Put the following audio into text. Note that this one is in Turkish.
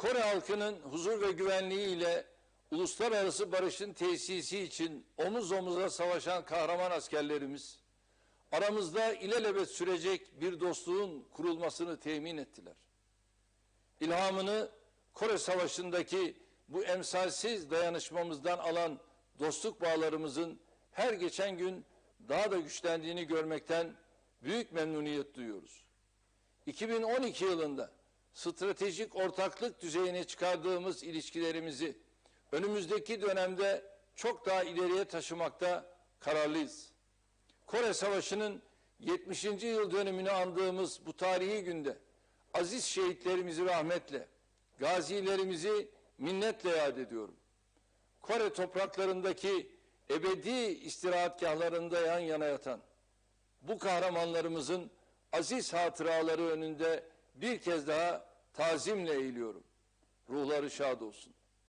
Kore halkının huzur ve güvenliği ile uluslararası barışın tesisi için omuz omuza savaşan kahraman askerlerimiz, aramızda ilelebet sürecek bir dostluğun kurulmasını temin ettiler. İlhamını Kore Savaşı'ndaki bu emsalsiz dayanışmamızdan alan dostluk bağlarımızın her geçen gün daha da güçlendiğini görmekten büyük memnuniyet duyuyoruz. 2012 yılında stratejik ortaklık düzeyine çıkardığımız ilişkilerimizi önümüzdeki dönemde çok daha ileriye taşımakta kararlıyız. Kore Savaşı'nın 70. yıl dönümünü andığımız bu tarihi günde aziz şehitlerimizi rahmetle, gazilerimizi minnetle yad ediyorum. Kore topraklarındaki ebedi istirahatgahlarında yan yana yatan bu kahramanlarımızın aziz hatıraları önünde bir kez daha tazimle eğiliyorum. Ruhları şad olsun.